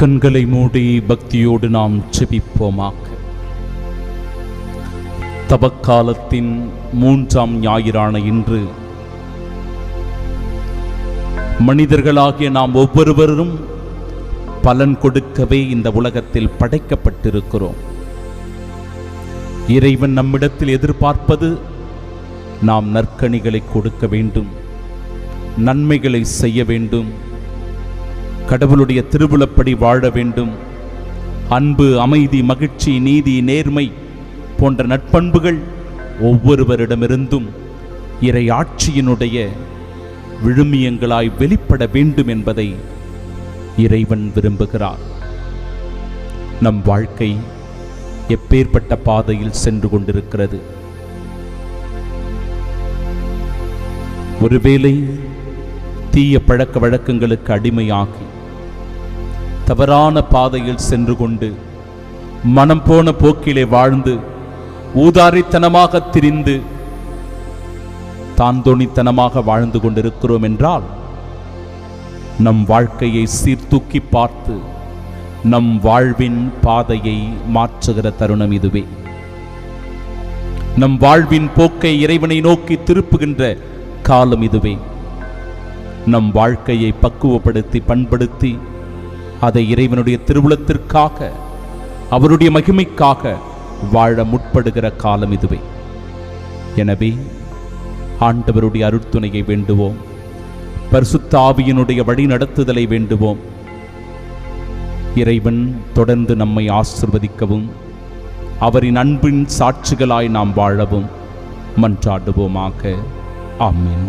கண்களை மூடி பக்தியோடு நாம் செபிப்போமாக. தபக்காலத்தின் மூன்றாம் ஞாயிறான இன்று மனிதர்களாகிய நாம் ஒவ்வொருவரும் பலன் கொடுக்கவே இந்த உலகத்தில் படைக்கப்பட்டிருக்கிறோம். இறைவன் நம்மிடத்தில் எதிர்பார்ப்பது நாம் நற்கணிகளை கொடுக்க வேண்டும் நன்மைகளை செய்ய வேண்டும் கடவுளுடைய திருவுளப்படி வாழ வேண்டும். அன்பு அமைதி மகிழ்ச்சி நீதி நேர்மை போன்ற நட்பண்புகள் ஒவ்வொருவரிடமிருந்தும் இறை ஆட்சியினுடைய விழுமியங்களாய் வெளிப்பட வேண்டும் என்பதை இறைவன் விரும்புகிறார். நம் வாழ்க்கை எப்பேற்பட்ட பாதையில் சென்று கொண்டிருக்கிறது? ஒருவேளை தீய பழக்க வழக்கங்களுக்கு அடிமையாகி தவறான பாதையில் சென்று கொண்டு மனம் போன போக்கிலே வாழ்ந்து ஊதாரித்தனமாக திரிந்து தாந்தோணித்தனமாக வாழ்ந்து கொண்டிருக்கிறோம் என்றால் நம் வாழ்க்கையை சீர்தூக்கி பார்த்து நம் வாழ்வின் பாதையை மாற்றுகிற தருணம் இதுவே. நம் வாழ்வின் போக்கை இறைவனை நோக்கி திருப்புகின்ற காலம் இதுவே. நம் வாழ்க்கையை பக்குவப்படுத்தி பண்படுத்தி அதை இறைவனுடைய திருவுளத்திற்காக அவருடைய மகிமைக்காக வாழ முற்படுகிற காலம் இதுவே. எனவே ஆண்டவருடைய அருட்துணையை வேண்டுவோம். பரிசுத்தாவியினுடைய வழிநடத்துதலை வேண்டுவோம். இறைவன் தொடர்ந்து நம்மை ஆசிர்வதிக்கவும் அவரின் அன்பின் சாட்சிகளாய் நாம் வாழவும் மன்றாடுவோமாக. ஆமீன்.